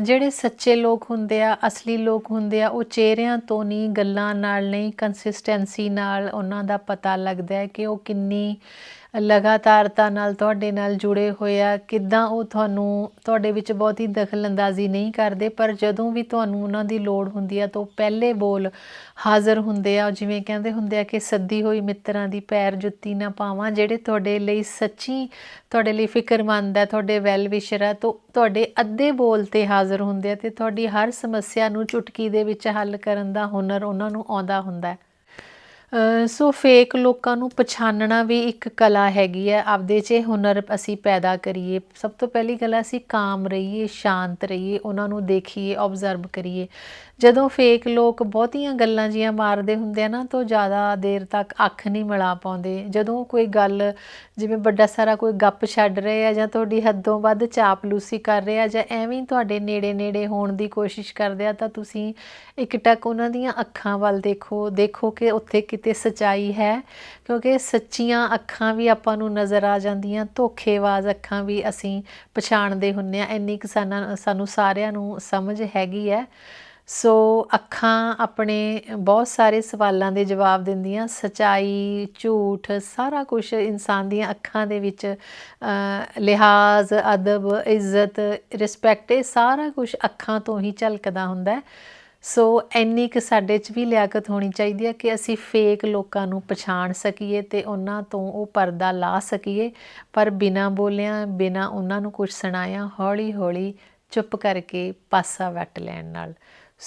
ਜਿਹੜੇ ਸੱਚੇ ਲੋਕ ਹੁੰਦੇ ਆ, ਅਸਲੀ ਲੋਕ ਹੁੰਦੇ ਆ, ਉਹ ਚਿਹਰਿਆਂ ਤੋਂ ਨਹੀਂ ਗੱਲਾਂ ਨਾਲ ਨਹੀਂ ਕੰਸਿਸਟੈਂਸੀ ਨਾਲ ਉਹਨਾਂ ਦਾ ਪਤਾ ਲੱਗਦਾ ਹੈ ਕਿ ਉਹ ਕਿੰਨੀ ਲਗਾਤਾਰਤਾ ਨਾਲ ਤੁਹਾਡੇ ਨਾਲ ਜੁੜੇ ਹੋਏ ਆ। ਕਿੱਦਾਂ ਉਹ ਤੁਹਾਨੂੰ, ਤੁਹਾਡੇ ਵਿੱਚ ਬਹੁਤੀ ਦਖਲਅੰਦਾਜ਼ੀ ਨਹੀਂ ਕਰਦੇ, ਪਰ ਜਦੋਂ ਵੀ ਤੁਹਾਨੂੰ ਉਹਨਾਂ ਦੀ ਲੋੜ ਹੁੰਦੀ ਆ ਤਾਂ ਉਹ ਪਹਿਲੇ ਬੋਲ ਹਾਜ਼ਰ ਹੁੰਦੇ ਆ। ਜਿਵੇਂ ਕਹਿੰਦੇ ਹੁੰਦੇ ਆ ਕਿ ਸੱਦੀ ਹੋਈ ਮਿੱਤਰਾਂ ਦੀ ਪੈਰ ਜੁੱਤੀ ਨਾ ਪਾਵਾਂ, ਜਿਹੜੇ ਤੁਹਾਡੇ ਲਈ ਸੱਚੀ, ਤੁਹਾਡੇ ਲਈ ਫਿਕਰਮੰਦ ਹੈ ਤੁਹਾਡੇ ਵੈਲ ਵਿਸ਼ਰ ਹੈ ਤਾਂ ਤੁਹਾਡੇ ਅੱਧੇ ਬੋਲ ਤੇ ਹਾਜ਼ਰ ਹੁੰਦੇ ਆ ਤੇ ਤੁਹਾਡੀ ਹਰ ਸਮੱਸਿਆ ਨੂੰ ਚੁਟਕੀ ਦੇ ਵਿੱਚ ਹੱਲ ਕਰਨ ਦਾ ਹੁਨਰ ਉਹਨਾਂ ਨੂੰ ਆਉਂਦਾ ਹੁੰਦਾ ਹੈ। ਸੋ ਫੇਕ ਲੋਕਾਂ ਨੂੰ ਪਛਾਣਨਾ ਵੀ ਇੱਕ ਕਲਾ ਹੈਗੀ ਹੈ। ਆਪਦੇ 'ਚ ਇਹ ਹੁਨਰ ਅਸੀਂ ਪੈਦਾ ਕਰੀਏ। ਸਭ ਤੋਂ ਪਹਿਲੀ ਗੱਲ ਅਸੀਂ ਕਾਮ ਰਹੀਏ, ਸ਼ਾਂਤ ਰਹੀਏ, ਉਹਨਾਂ ਨੂੰ ਦੇਖੀਏ ਆਬਜ਼ਰਵ ਕਰੀਏ। ਜਦੋਂ ਫੇਕ ਲੋਕ ਬਹੁਤੀਆਂ ਗੱਲਾਂ ਜੀਆਂ ਮਾਰਦੇ ਹੁੰਦੇ ਆ ਨਾ, ਤਾਂ ਜ਼ਿਆਦਾ ਦੇਰ ਤੱਕ ਅੱਖ ਨਹੀਂ ਮਿਲਾ ਪਾਉਂਦੇ। ਜਦੋਂ ਕੋਈ ਗੱਲ, ਜਿਵੇਂ ਵੱਡਾ ਸਾਰਾ ਕੋਈ ਗੱਪ ਛੱਡ ਰਹੇ ਆ, ਜਾਂ ਤੁਹਾਡੀ ਹੱਦੋਂ ਵੱਧ ਚਾਪਲੂਸੀ ਕਰ ਰਹੇ ਆ, ਜਾਂ ਐਵੇਂ ਹੀ ਤੁਹਾਡੇ ਨੇੜੇ ਨੇੜੇ ਹੋਣ ਦੀ ਕੋਸ਼ਿਸ਼ ਕਰਦੇ ਆ, ਤਾਂ ਤੁਸੀਂ ਇੱਕ ਟੱਕ ਉਹਨਾਂ ਦੀਆਂ ਅੱਖਾਂ ਵੱਲ ਦੇਖੋ ਦੇਖੋ ਕਿ ਉੱਥੇ ਕਿਤੇ ਸਚਾਈ ਹੈ, ਕਿਉਂਕਿ ਸੱਚੀਆਂ ਅੱਖਾਂ ਵੀ ਆਪਾਂ ਨੂੰ ਨਜ਼ਰ ਆ ਜਾਂਦੀਆਂ, ਧੋਖੇਬਾਜ਼ ਅੱਖਾਂ ਵੀ ਅਸੀਂ ਪਛਾਣਦੇ ਹੁੰਨੇ ਆ ਇੰਨੀ ਕੁ ਸਾਨਾ- ਸਾਨੂੰ ਸਾਰਿਆਂ ਨੂੰ ਸਮਝ ਹੈਗੀ ਹੈ। ਸੋ ਅੱਖਾਂ ਆਪਣੇ ਬਹੁਤ ਸਾਰੇ ਸਵਾਲਾਂ ਦੇ ਜਵਾਬ ਦਿੰਦੀਆਂ, ਸਚਾਈ, ਝੂਠ, ਸਾਰਾ ਕੁਝ ਇਨਸਾਨ ਦੀਆਂ ਅੱਖਾਂ ਦੇ ਵਿੱਚ ਲਿਹਾਜ਼, ਅਦਬ, ਇੱਜ਼ਤ ਰਿਸਪੈਕਟ ਇਹ ਸਾਰਾ ਕੁਝ ਅੱਖਾਂ ਤੋਂ ਹੀ ਝਲਕਦਾ ਹੁੰਦਾ ਹੈ। ਸੋ ਇੰਨੀ ਕੁ ਸਾਡੇ 'ਚ ਵੀ ਲਿਆਕਤ ਹੋਣੀ ਚਾਹੀਦੀ ਹੈ ਕਿ ਅਸੀਂ ਫੇਕ ਲੋਕਾਂ ਨੂੰ ਪਛਾਣ ਸਕੀਏ ਤੇ ਉਹਨਾਂ ਤੋਂ ਉਹ ਪਰਦਾ ਲਾ ਸਕੀਏ। ਪਰ ਬਿਨਾਂ ਬੋਲਿਆਂ, ਬਿਨਾਂ ਉਹਨਾਂ ਨੂੰ ਕੁਝ ਸੁਣਾਇਆ ਹੌਲੀ ਹੌਲੀ ਚੁੱਪ ਕਰਕੇ ਪਾਸਾ ਵੱਟ ਲੈਣ ਨਾਲ।